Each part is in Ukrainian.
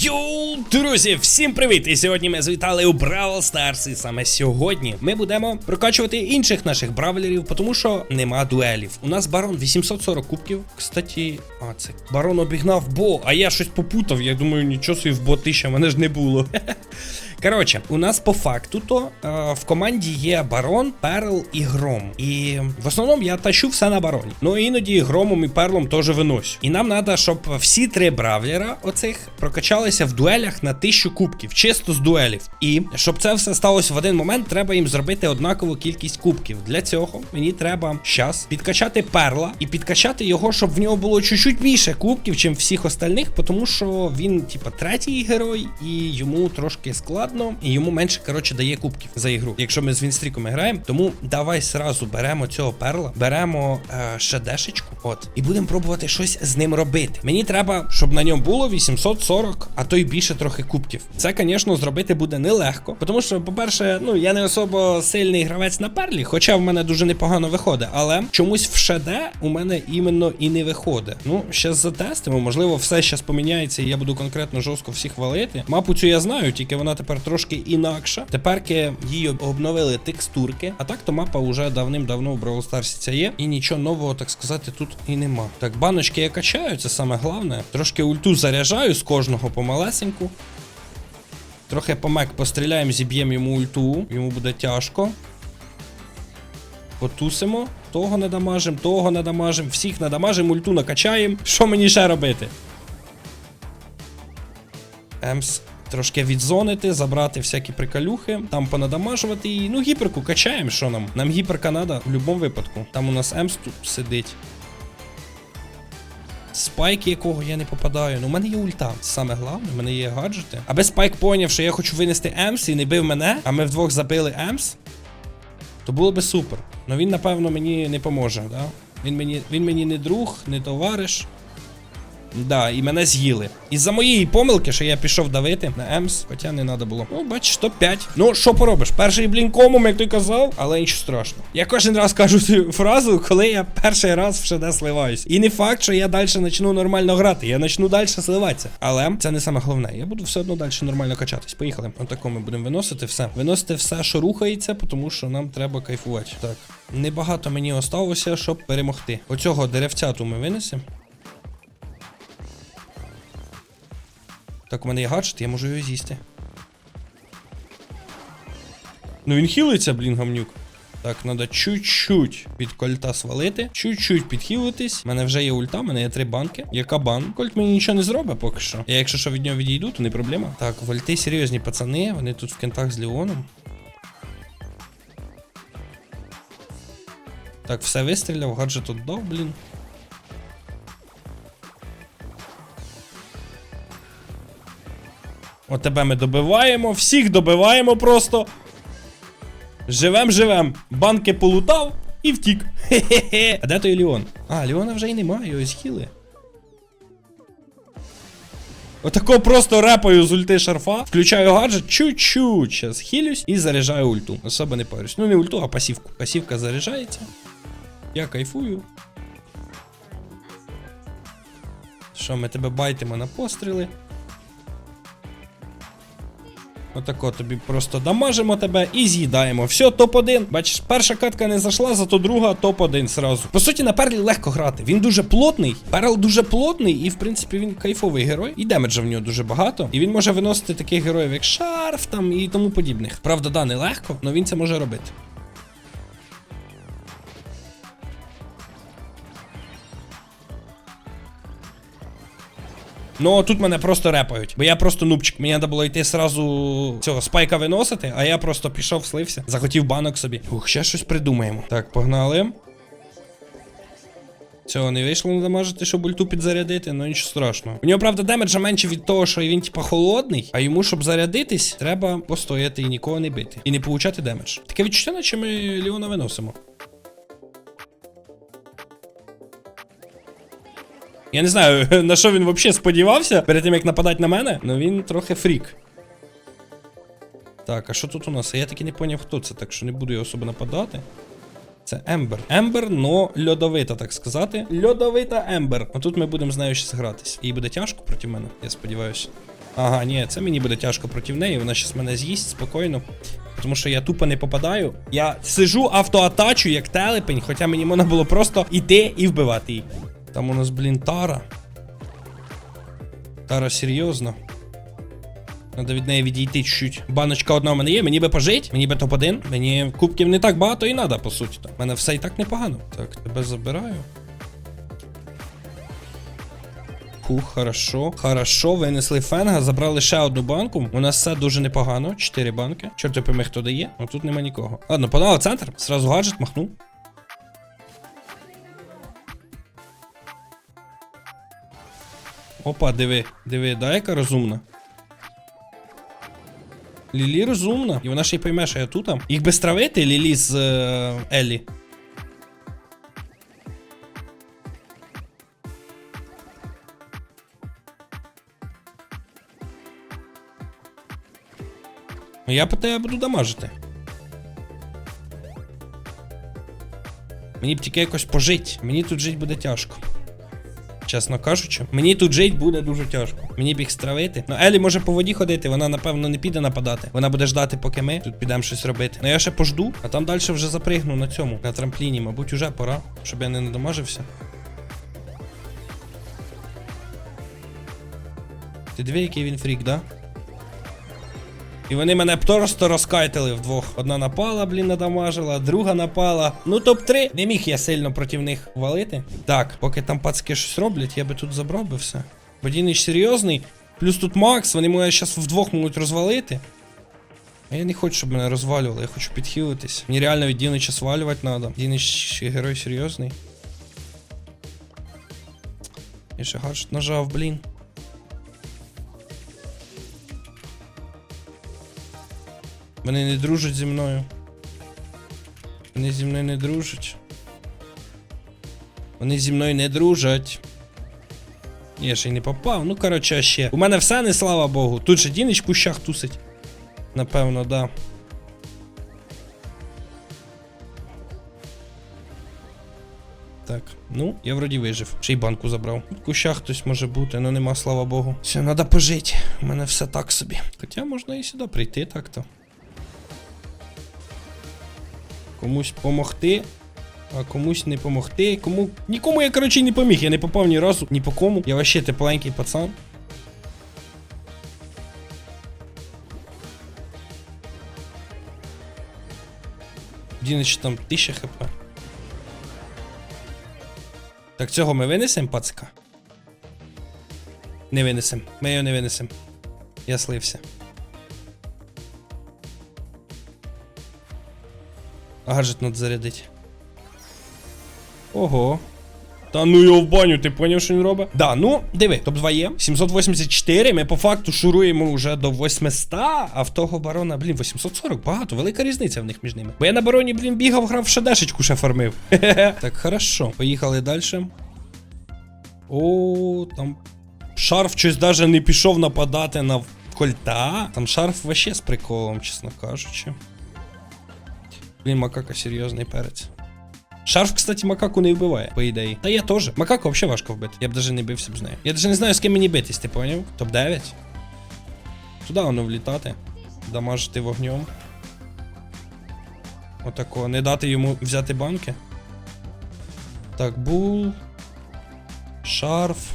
Йоу, друзі, всім привіт! І сьогодні ми звітали у Бравл Старс. І саме сьогодні ми будемо прокачувати інших наших бравлерів, тому що нема дуелів. У нас барон 840 кубків. Кстати, а це барон обігнав бо, а я щось попутав. Я думаю, нічого собі в бо тисяча, мене ж не було. Коротше, у нас по факту то е, в команді є барон, перл і гром. І в основному я тащу все на бароні. Ну іноді громом і перлом теж виносю. І нам треба, щоб всі три бравлера оцих прокачалися в дуелях на 1000 кубків, чисто з дуелів. І щоб це все сталося в один момент, треба їм зробити однакову кількість кубків. Для цього мені треба щас підкачати перла і підкачати його, щоб в нього було чуть-чуть більше кубків, чим всіх остальних, тому що він, типа, третій герой, і йому трошки складно, і йому менше, коротше, дає кубків за ігру. Якщо ми з Вінстріком граємо, тому давай сразу беремо цього перла, беремо е, ще дешечку, от, і будемо пробувати щось з ним робити. Мені треба, щоб на ньому було 840, а то й більше трохи кубків. Це, звісно, зробити буде нелегко, тому що, по-перше, ну я не особо сильний гравець на перлі, хоча в мене дуже непогано виходить, але чомусь в шеде у мене іменно і не виходить. Ну, ще затестимо, можливо, все зараз поміняється, і я буду конкретно жорстко всіх валити. Мапу цю я знаю, тільки вона тепер трошки інакша. Теперки її обновили текстурки, а так то мапа вже давним-давно в Brawl Stars ця є, і нічого нового, так сказати, тут і нема. Так, баночки я качаю, це саме головне. Трошки ульту заряджаю з кожного помалесеньку. Трохи по мек постріляємо, зіб'ємо йому ульту, йому буде тяжко. Потусимо, того надамажимо, того надамажимо, всіх надамажимо, ульту накачаємо. Що мені ще робити? Емс. Трошки відзонити, забрати всякі приколюхи, там понадамажувати її. Ну, гіперку качаємо, що нам? Нам гіперка надо в будь-якому випадку. Там у нас Емс тут сидить. Спайк, якого я не попадаю. Ну, у мене є ульта. Саме головне, у мене є гаджети. Аби Спайк поняв, що я хочу винести Емс і не бив мене, а ми вдвох забили Емс, то було би супер. Ну він, напевно, мені не поможе, да? Він мені, він мені не друг, не товариш. Да, і мене з'їли. Із-за моєї помилки, що я пішов давити на Емс, хоча не треба було. Ну, бачиш, топ-5. Ну, що поробиш? Перший блінкомом, як ти казав, але нічого страшного. Я кожен раз кажу цю фразу, коли я перший раз в ШД сливаюсь. І не факт, що я далі почну нормально грати. Я почну далі сливатися. Але це не саме головне. Я буду все одно далі нормально качатись. Поїхали. Отако ми будемо виносити все. Виносити все, що рухається, тому що нам треба кайфувати. Так. Небагато мені осталося, щоб перемогти. Оцього деревця ту ми винесемо. Так, у мене є гаджет, я можу його з'їсти. Ну він хілиться, блін, гамнюк. Так, треба чуть-чуть від кольта свалити, чуть-чуть підхилитись. У мене вже є ульта, у мене є три банки. Є кабан. Кольт мені нічого не зробить поки що. Я якщо що від нього відійду, то не проблема. Так, вольти серйозні пацани, вони тут в кентах з Леоном. Так, все вистріляв, гаджет отдав, блін. От тебе ми добиваємо, всіх добиваємо просто. Живем, живем. Банки полутав і втік. Хе-хе-хе. А де той Ліон? А, Ліона вже й немає, його з'їли. Отако просто репаю з ульти шарфа, включаю гаджет, чуть-чуть щас хилюсь і заряджаю ульту. Особо не парюсь. Ну не ульту, а пасівку. Пасівка заряджається. Я кайфую. Що, ми тебе байтимо на постріли. Отако тобі просто дамажимо тебе і з'їдаємо. Все, топ-1. Бачиш, перша катка не зайшла, зато друга топ-1 сразу. По суті, на перлі легко грати. Він дуже плотний. Перл дуже плотний, і в принципі він кайфовий герой. І демеджа в нього дуже багато. І він може виносити таких героїв, як шарф там і тому подібних. Правда, да, не легко, але він це може робити. Ну тут мене просто репають, бо я просто нубчик. Мені треба було йти сразу цього спайка виносити, а я просто пішов, слився, захотів банок собі. Ух, ще щось придумаємо. Так, погнали. Цього не вийшло надамажити, щоб ульту підзарядити, ну нічого страшного. У нього, правда, демеджа менше від того, що він, типа, холодний, а йому, щоб зарядитись, треба постояти і нікого не бити. І не получати демедж. Таке відчуття, наче ми Ліона виносимо. Я не знаю, на що він взагалі сподівався перед тим, як нападати на мене, але він трохи фрік. Так, а що тут у нас? Я таки не поняв, хто це, так що не буду я особо нападати. Це Ембер. Ембер, но льодовита, так сказати. Льодовита Ембер. А тут ми будемо з нею щас гратись. Їй буде тяжко проти мене, я сподіваюся. Ага, ні, це мені буде тяжко проти неї, вона щас мене з'їсть спокійно. Тому що я тупо не попадаю. Я сижу автоатачу, як телепень, хоча мені можна було просто йти і вбивати її. Там у нас, блін, Тара. Тара серйозно. Надо від неї відійти чуть-чуть. Баночка одна в мене є, мені би пожить, мені би топ-1. Мені кубків не так багато і надо, по суті. У мене все і так непогано. Так, тебе забираю. Фух, хорошо. Хорошо, винесли фенга, забрали ще одну банку. У нас все дуже непогано. Чотири банки. Чорт пойми, хто дає. Ну тут нема нікого. Ладно, погнали в центр. Сразу гаджет махну. Опа, диви, диви, да, яка розумна. Лілі розумна. І вона ще й пойме, що я тут. Їх би стравити, Лілі з е, Еллі. Ну, Я по тебе буду дамажити. Мені б тільки якось пожить. Мені тут жити буде тяжко. Чесно кажучи, мені тут жити буде дуже тяжко. Мені б їх стравити. Ну, Елі може по воді ходити, вона напевно не піде нападати. Вона буде ждати, поки ми тут підемо щось робити. Ну я ще пожду, а там далі вже запригну на цьому, на трампліні. Мабуть, уже пора, щоб я не надамажився. Ти диви, який він фрік, да? І вони мене просто розкайтили вдвох. Одна напала, блін, надамажила, друга напала. Ну, топ-3. Не міг я сильно проти них валити. Так, поки там пацки щось роблять, я би тут забрав би все. Бо Дінич серйозний. Плюс тут Макс, вони мене зараз вдвох можуть розвалити. А я не хочу, щоб мене розвалювали, я хочу підхилитись. Мені реально від Дінича свалювати треба. Дінич герой серйозний. Я ще гаджет нажав, блін. Вони не дружать зі мною. Вони зі мною не дружать. Вони зі мною не дружать. Я ще й не попав. Ну, коротше, ще. У мене все не слава Богу. Тут же Дінич в кущах тусить. Напевно, да. Так, ну, я вроді вижив. Ще й банку забрав. В кущах хтось може бути, але нема, слава Богу. Все, треба пожити. У мене все так собі. Хоча можна і сюди прийти так-то. Комусь помогти, а комусь не помогти. Кому. Нікому я, коротше, не поміг. Я не попав ні разу, ні по кому. Я вообще тепленький пацан. Дінич там 1000 хп. Так цього ми винесемо, пацика? Не винесем. Ми його не винесем. Я слився. Гаджет надо зарядить. Ого. Та ну його в баню, ти поняв, що він робить? Да, ну, диви, топ-2 є. 784, ми по факту шуруємо вже до 800, а в того барона, блін, 840, багато, велика різниця в них між ними. Бо я на бароні, блін, бігав, грав в шадешечку ще фармив. Так, хорошо. Поїхали далі. О, там. Шарф щось даже не пішов нападати на кольта. Там шарф вообще з приколом, чесно кажучи. Блін, макака серйозний перець. Шарф, кстати, макаку не вбиває, по ідеї. Та я теж. Макаку взагалі важко вбити. Я б даже не бився б з нею. Я даже не знаю, з ким мені битись, ти поняв? Топ-9. Туди воно влітати. Дамажити вогнем. Отако. Не дати йому взяти банки. Так, бул. Шарф.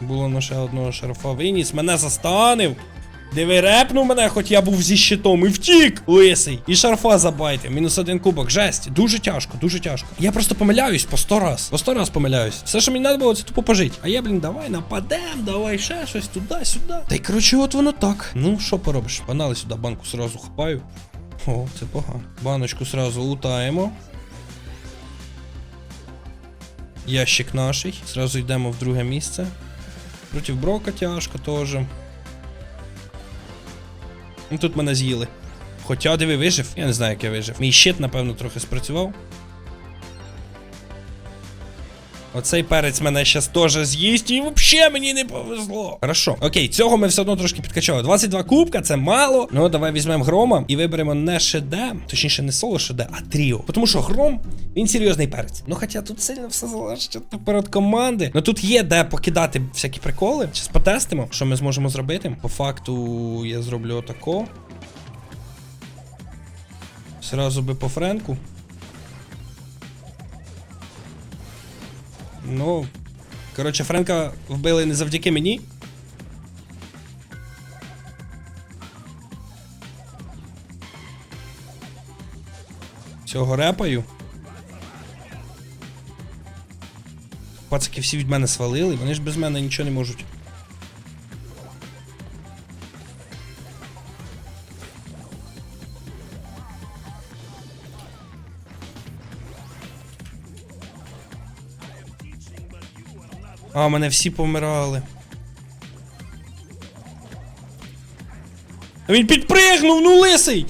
Було на ще одного шарфа. Виніс, мене застанив. Диви, репнув мене, хоч я був зі щитом і втік, лисий. І шарфа забайте. Мінус один кубок. Жесть. Дуже тяжко, дуже тяжко. Я просто помиляюсь по сто раз. По сто раз помиляюсь. Все, що мені треба було, це тупо пожити. А я, блін, давай нападем, давай ще щось туди-сюди. Та й коротше, от воно так. Ну, що поробиш? Панали сюди банку сразу хапаю. О, це погано. Баночку сразу лутаємо. Ящик наший. Сразу йдемо в друге місце. Проти брока тяжко теж. Ну тут мене з'їли. Хоча диви вижив, я не знаю, як я вижив. Мій щит, напевно, трохи спрацював. Оцей перець мене щас теж з'їсть, і взагалі мені не повезло. Хорошо. Окей, цього ми все одно трошки підкачали. 22 кубка, це мало. Ну, давай візьмемо грома і виберемо не шеде, точніше, не соло шеде, а тріо. Тому що гром, він серйозний перець. Ну, хоча тут сильно все залежить від команди. Ну тут є де покидати всякі приколи. Зараз потестимо, що ми зможемо зробити. По факту я зроблю отако. Сразу би по френку. Ну, коротше, Френка вбили не завдяки мені. Цього репаю. Пацики всі від мене свалили, вони ж без мене нічого не можуть. А, мене всі помирали. А Він підпригнув, ну лисий!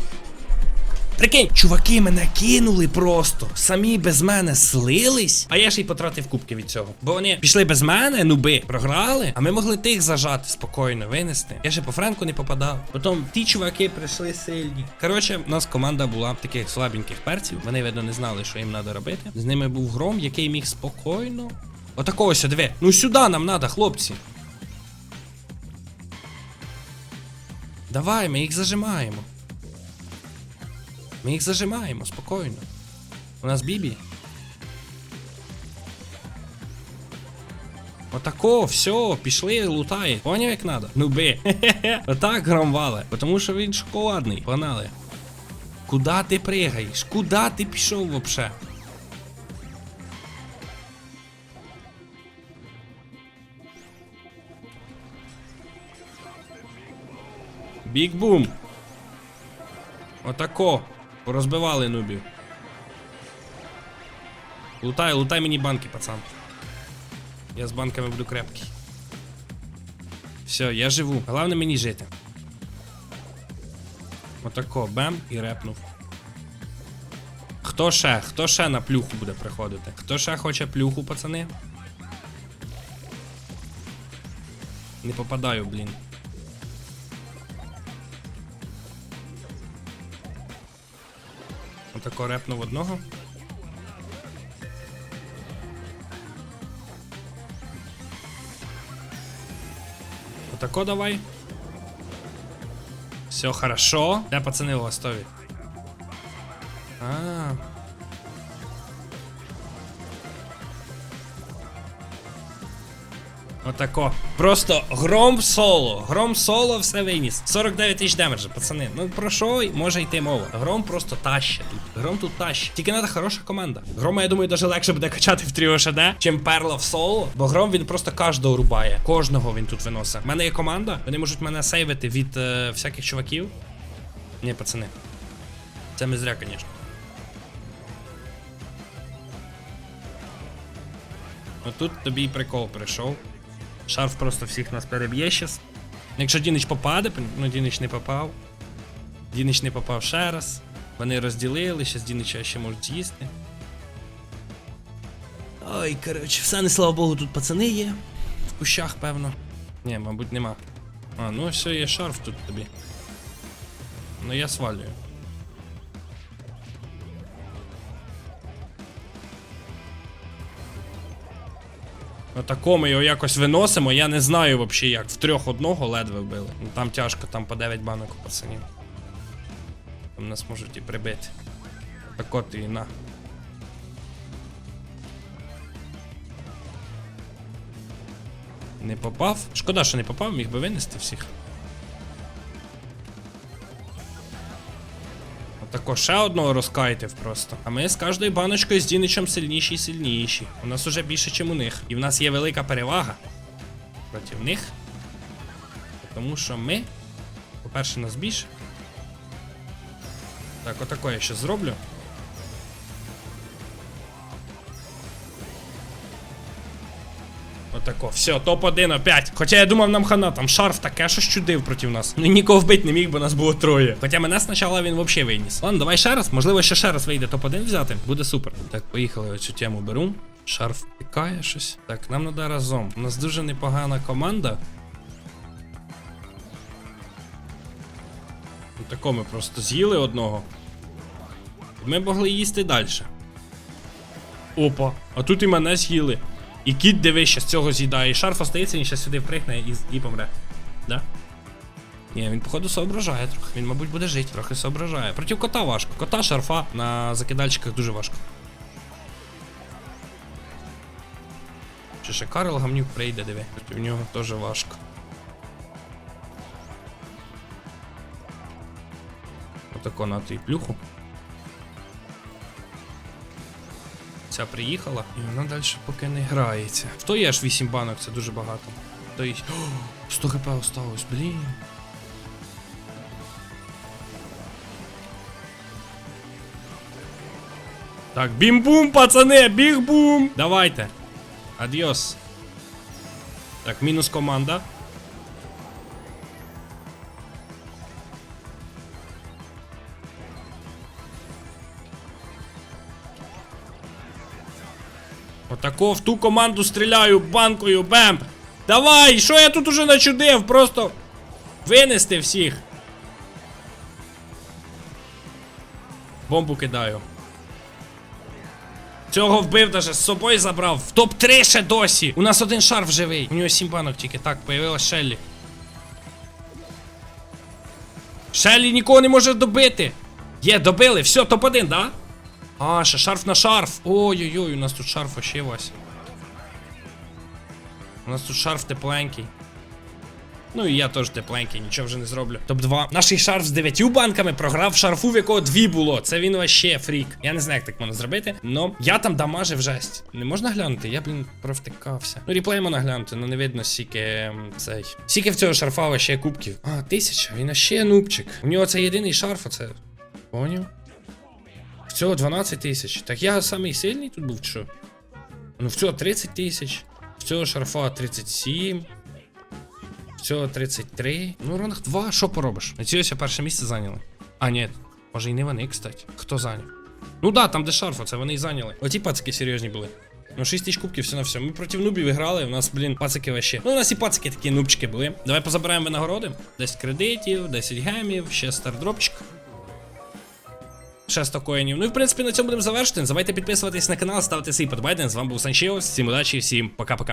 Прикинь, чуваки мене кинули просто. Самі без мене слились. А я ж і потратив кубки від цього. Бо вони пішли без мене, нуби, програли, а ми могли тих зажати спокійно, винести. Я ще по Френку не попадав. Потім ті чуваки прийшли сильні. Коротше, у нас команда була таких слабеньких перців. Вони, видно, не знали, що їм треба робити. З ними був гром, який міг спокійно. Отакого ось, диви. Ну сюди нам треба, хлопці. Давай, ми їх зажимаємо. Ми їх зажимаємо спокійно. У нас бібі. Отако, все, пішли, лутає. Поняв як надо? Ну би. Отак громвали. Тому що він шоколадний. Погнали. Куда ти пригаєш? Куда ти пішов вообще? Бік бум. Отако. Порозбивали нубів. Лутай, лутай мені банки, пацан. Я з банками буду крепкий. Все, я живу. Головне мені жити. Отако, бем і репнув. Хто ще? Хто ще на плюху буде приходити? Хто ще хоче плюху, пацани? Не попадаю, блін. Отако репнув одного. Отако давай. Все хорошо. Да, пацаны, у готові? А. Отако. Просто гром соло. Гром соло все виніс. 49 тисяч демеджа, пацани. Ну про що може йти мова? Гром просто таще тут. Гром тут таще. Тільки треба хороша команда. Грома, я думаю, даже легше буде качати в тріо ШД, чим перла в соло. Бо гром він просто кожного рубає. Кожного він тут виносить. У мене є команда, вони можуть мене сейвити від е, всяких чуваків. Ні, пацани. Це ми зря, звісно. Отут тобі і прикол прийшов. Шарф просто всіх нас переб'є щас. Якщо Дінич попаде, ну Дінич не попав. Дінич не попав ще раз. Вони розділили, щас Дінича ще можуть з'їсти. Ой, коротше, все не слава Богу, тут пацани є. В кущах, певно. Ні, мабуть, нема. А, ну все, є шарф тут тобі. Ну я свалюю. Отако ми його якось виносимо, я не знаю взагалі як. В трьох одного ледве вбили. Ну там тяжко, там по 9 банок у пацанів. Там нас можуть і прибити. Так от і на. Не попав? Шкода, що не попав, міг би винести всіх. Отако ще одного розкайтив просто. А ми з кожною баночкою з Діничем сильніші і сильніші. У нас уже більше, ніж у них. І в нас є велика перевага проти них. Тому що ми, по-перше, нас більше. Так, отако я ще зроблю. Отако, все, топ-1 опять. Хоча я думав, нам хана, там шарф таке що чудив проти нас. Ну нікого вбити не міг, бо нас було троє. Хоча мене спочатку він взагалі виніс. Ладно, давай ще раз. Можливо, ще ще раз вийде топ-1 взяти. Буде супер. Так, поїхали оцю тему беру. Шарф пікає щось. Так, нам треба разом. У нас дуже непогана команда. Тако ми просто з'їли одного. Ми могли їсти далі. Опа, а тут і мене з'їли. І кіт дивись, з цього з'їдає. І шарф остається, він ще сюди впригне і, і помре. Да? Ні, він, походу, соображає трохи. Він, мабуть, буде жити, трохи соображає. Проти кота важко. Кота шарфа на закидальчиках дуже важко. Чи ще Карл гамнюк прийде, диви. Проти нього теж важко. Отако на ту плюху. Ця приїхала, і вона далі поки не грається. В той є аж 8 банок, це дуже багато. То. О, 100 хп осталось, блін. Так, бім-бум, пацани, біг-бум! Давайте. Адіос. Так, мінус команда. Отако в ту команду стріляю банкою, бем! Давай! Що я тут уже начудив? Просто винести всіх. Бомбу кидаю. Цього вбив даже з собою забрав. В топ-3 ще досі. У нас один шарф живий. У нього 7 банок тільки. Так, появилась Шеллі. Шеллі нікого не може добити. Є, добили. Все, топ-1, да? А, ще шарф на шарф. Ой-ой-ой, у нас тут шарф вообще Вася. У нас тут шарф тепленький. Ну і я теж тепленький, нічого вже не зроблю. Топ-2. Наш шарф з 9 банками програв шарфу, в якого дві було. Це він вообще фрік. Я не знаю, як так можна зробити. Но я там дамажив жесть. Не можна глянути, я, блін, провтикався. Ну, ріплей можна глянути, ну не видно скільки ем, цей. Скільки в цього шарфа вообще кубків. А, тисяча, він ще нубчик. У нього це єдиний шарф, оце. Поняв? В цього 12 тисяч. Так я самий сильний тут був, чи що? Ну, в цього 30 тисяч. В цього шарфа 37. В цього 33. Ну, ранг 2, що поробиш? На цього перше місце зайняли. А, ні. Може і не вони, кстати. Хто зайняв? Ну да, там де шарфа, це вони і зайняли. Оті пацики серйозні були. Ну, 6 тисяч кубків, все на все. Ми проти нубів грали, у нас, блін, пацики вообще. Ну, у нас і пацики такі нубчики були. Давай позабираємо винагороди. 10 кредитів, 10 гемів, ще стардропчик. Ще 100 коїнів. Ну і в принципі на цьому будемо завершити. Не забувайте підписуватись на канал, ставити свій подобайден. З вами був Санчеус. Всім удачі, всім пока-пока.